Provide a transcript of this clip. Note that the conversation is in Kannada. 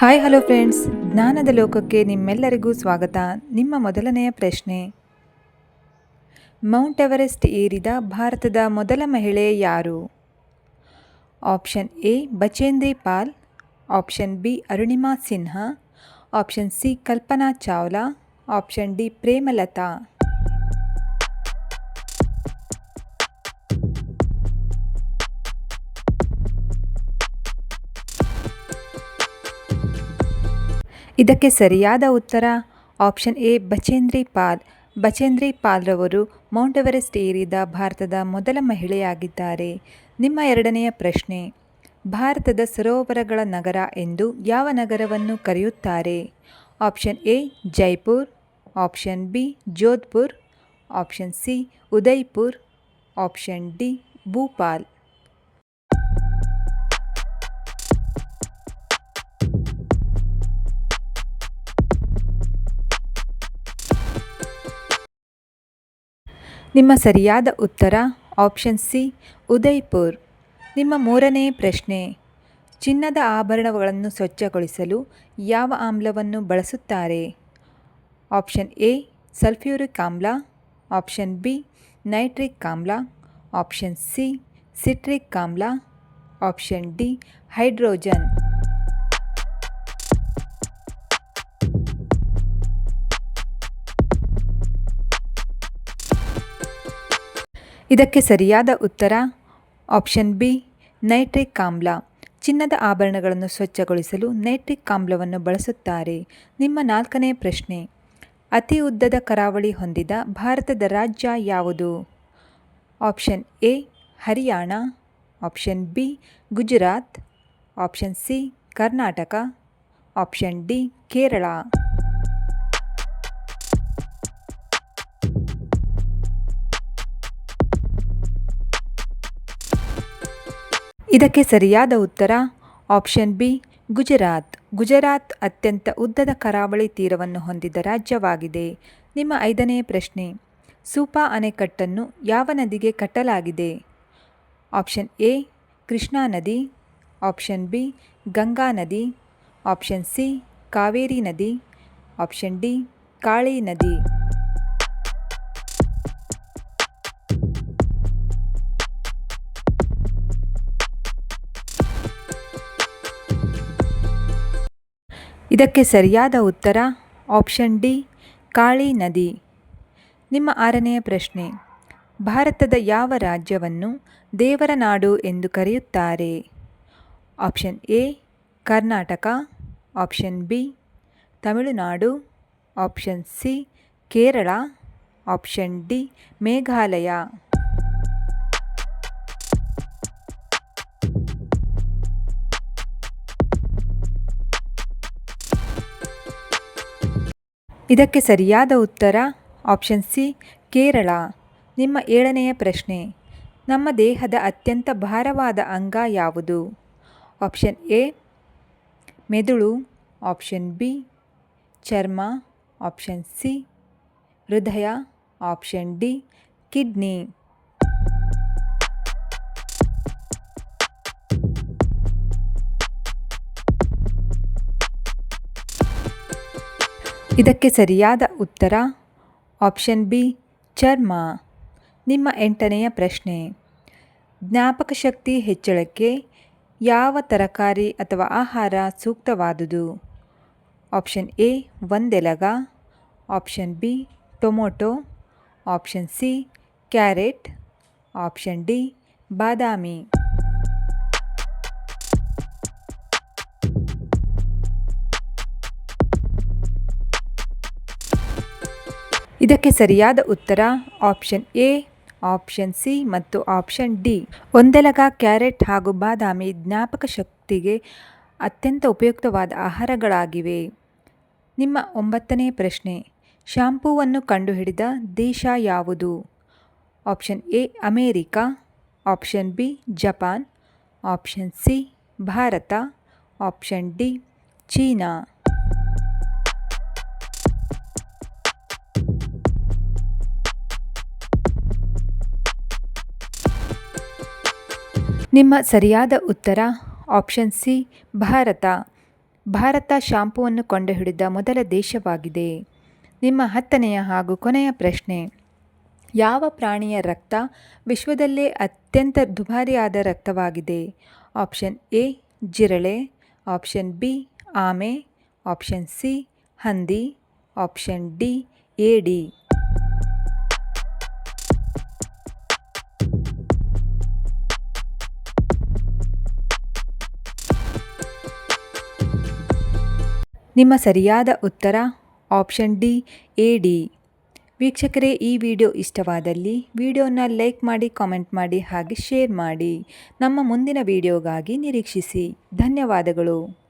ಹಾಯ್ ಹಲೋ ಫ್ರೆಂಡ್ಸ್ ಜ್ಞಾನದ ಲೋಕಕ್ಕೆ ನಿಮ್ಮೆಲ್ಲರಿಗೂ ಸ್ವಾಗತ. ನಿಮ್ಮ ಮೊದಲನೆಯ ಪ್ರಶ್ನೆ. ಮೌಂಟ್ ಎವರೆಸ್ಟ್ ಏರಿದ ಭಾರತದ ಮೊದಲ ಮಹಿಳೆ ಯಾರು? Option A Bachendri Pal. Option B Arunima Sinha. Option C Kalpana Chawla. Option D Premalatha. ಇದಕ್ಕೆ ಸರಿಯಾದ ಉತ್ತರ ಆಪ್ಷನ್ ಎ, ಬಚೇಂದ್ರಿ ಪಾಲ್. ಬಚೇಂದ್ರಿ ಪಾಲ್ರವರು ಮೌಂಟ್ ಎವರೆಸ್ಟ್ ಏರಿದ ಭಾರತದ ಮೊದಲ ಮಹಿಳೆಯಾಗಿದ್ದಾರೆ. ನಿಮ್ಮ ಎರಡನೆಯ ಪ್ರಶ್ನೆ, ಭಾರತದ ಸರೋವರಗಳ ನಗರ ಎಂದು ಯಾವ ನಗರವನ್ನು ಕರೆಯುತ್ತಾರೆ? Option A, Jaipur. Option B, Jodhpur. Option C Udaipur option D, Bhopal. ನಿಮ್ಮ ಸರಿಯಾದ ಉತ್ತರ ಆಪ್ಷನ್ ಸಿ ಉದಯ್ಪುರ್. ನಿಮ್ಮ ಮೂರನೇ ಪ್ರಶ್ನೆ, ಚಿನ್ನದ ಆಭರಣಗಳನ್ನು ಸ್ವಚ್ಛಗೊಳಿಸಲು ಯಾವ ಆಮ್ಲವನ್ನು ಬಳಸುತ್ತಾರೆ? ಆಪ್ಷನ್ ಎ ಸಲ್ಫ್ಯೂರಿಕ್ ಆಮ್ಲ ಆಪ್ಷನ್ ಬಿ ನೈಟ್ರಿಕ್ ಆಮ್ಲ ಆಪ್ಷನ್ ಸಿ ಸಿಟ್ರಿಕ್ ಆಮ್ಲ ಆಪ್ಷನ್ ಡಿ ಹೈಡ್ರೋಜನ್. ಇದಕ್ಕೆ ಸರಿಯಾದ ಉತ್ತರ ಆಪ್ಷನ್ ಬಿ, ನೈಟ್ರಿಕ್ ಆಮ್ಲ. ಚಿನ್ನದ ಆಭರಣಗಳನ್ನು ಸ್ವಚ್ಛಗೊಳಿಸಲು ನೈಟ್ರಿಕ್ ಆಮ್ಲವನ್ನು ಬಳಸುತ್ತಾರೆ. ನಿಮ್ಮ ನಾಲ್ಕನೇ ಪ್ರಶ್ನೆ. ಅತಿ ಉದ್ದದ ಕರಾವಳಿ ಹೊಂದಿದ ಭಾರತದ ರಾಜ್ಯ ಯಾವುದು? Option A, Haryana. Option B, Gujarat. Option C, Karnataka. Option D, Kerala. ಇದಕ್ಕೆ ಸರಿಯಾದ ಉತ್ತರ ಆಪ್ಷನ್ ಬಿ, ಗುಜರಾತ್. ಗುಜರಾತ್ ಅತ್ಯಂತ ಉದ್ದದ ಕರಾವಳಿ ತೀರವನ್ನು ಹೊಂದಿದ ರಾಜ್ಯವಾಗಿದೆ. ನಿಮ್ಮ ಐದನೇ ಪ್ರಶ್ನೆ, ಸೂಪಾ ಅಣೆಕಟ್ಟನ್ನು ಯಾವ ನದಿಗೆ ಕಟ್ಟಲಾಗಿದೆ? ಆಪ್ಷನ್ ಎ, ಕೃಷ್ಣಾ ನದಿ. ಆಪ್ಷನ್ ಬಿ, ಗಂಗಾ ನದಿ. ಆಪ್ಷನ್ ಸಿ, ಕಾವೇರಿ ನದಿ. ಆಪ್ಷನ್ ಡಿ, ಕಾಳಿ ನದಿ. ಇದಕ್ಕೆ ಸರಿಯಾದ ಉತ್ತರ ಆಪ್ಷನ್ ಡಿ, ಕಾಳಿ ನದಿ. ನಿಮ್ಮ ಆರನೆಯ ಪ್ರಶ್ನೆ. ಭಾರತದ ಯಾವ ರಾಜ್ಯವನ್ನು ದೇವರ ನಾಡು ಎಂದು ಕರೆಯುತ್ತಾರೆ? Option A, Karnataka. Option B, Tamil Nadu. Option C, Kerala. Option D, Meghalaya. ಇದಕ್ಕೆ ಸರಿಯಾದ ಉತ್ತರ ಆಪ್ಷನ್ ಸಿ, ಕೇರಳ. ನಿಮ್ಮ ಏಳನೆಯ ಪ್ರಶ್ನೆ, ನಮ್ಮ ದೇಹದ ಅತ್ಯಂತ ಭಾರವಾದ ಅಂಗ ಯಾವುದು? ಆಪ್ಷನ್ ಎ, ಮೆದುಳು. ಆಪ್ಷನ್ ಬಿ, ಚರ್ಮ. ಆಪ್ಷನ್ ಸಿ, ಹೃದಯ. Option D, kidney. ಇದಕ್ಕೆ ಸರಿಯಾದ ಉತ್ತರ ಆಪ್ಷನ್ ಬಿ, ಚರ್ಮ. ನಿಮ್ಮ ಎಂಟನೆಯ ಪ್ರಶ್ನೆ. ಜ್ಞಾಪಕ ಶಕ್ತಿ ಹೆಚ್ಚಳಕ್ಕೆ ಯಾವ ತರಕಾರಿ ಅಥವಾ ಆಹಾರ ಸೂಕ್ತವಾದುದು? Option A, ಒಂದೆಲಗ. Option B, tomato. Option C, carrot. Option D, ಬಾದಾಮಿ. ಇದಕ್ಕೆ ಸರಿಯಾದ ಉತ್ತರ ಆಪ್ಷನ್ ಎ, ಆಪ್ಷನ್ ಸಿ ಮತ್ತು ಆಪ್ಷನ್ ಡಿ. ಒಂದೆಲಗ ಕ್ಯಾರೆಟ್ ಹಾಗೂ ಬಾದಾಮಿ ಜ್ಞಾಪಕ ಶಕ್ತಿಗೆ ಅತ್ಯಂತ ಉಪಯುಕ್ತವಾದ ಆಹಾರಗಳಾಗಿವೆ. ನಿಮ್ಮ ಒಂಬತ್ತನೇ ಪ್ರಶ್ನೆ, ಶಾಂಪೂವನ್ನು ಕಂಡುಹಿಡಿದ ದೇಶ ಯಾವುದು? Option A, America, option B, Japan, option C, Bharat, option D, China. ನಿಮ್ಮ ಸರಿಯಾದ ಉತ್ತರ ಆಪ್ಷನ್ ಸಿ ಭಾರತ. ಭಾರತ ಶಾಂಪೂವನ್ನು ಕಂಡುಹಿಡಿದ ಮೊದಲ ದೇಶವಾಗಿದೆ. ನಿಮ್ಮ ಹತ್ತನೆಯ ಹಾಗೂ ಕೊನೆಯ ಪ್ರಶ್ನೆ. ಯಾವ ಪ್ರಾಣಿಯ ರಕ್ತ ವಿಶ್ವದಲ್ಲೇ ಅತ್ಯಂತ ದುಬಾರಿಯಾದ ರಕ್ತವಾಗಿದೆ? ಆಪ್ಷನ್ ಎ ಜಿರಳೆ. ಆಪ್ಷನ್ ಬಿ ಆಮೆ. ಆಪ್ಷನ್ ಸಿ ಹಂದಿ. ಆಪ್ಷನ್ ಡಿ ಏಡಿ. ನಿಮ್ಮ ಸರಿಯಾದ ಉತ್ತರ ಆಪ್ಷನ್ ಡಿ, ಎ, ಡಿ. ವೀಕ್ಷಕರೇ, ಈ ವಿಡಿಯೋ ಇಷ್ಟವಾದಲ್ಲಿ ವಿಡಿಯೋನ ಲೈಕ್ ಮಾಡಿ, ಕಾಮೆಂಟ್ ಮಾಡಿ ಹಾಗೆ ಶೇರ್ ಮಾಡಿ. ನಮ್ಮ ಮುಂದಿನ ವಿಡಿಯೋಗಾಗಿ ನಿರೀಕ್ಷಿಸಿ. ಧನ್ಯವಾದಗಳು.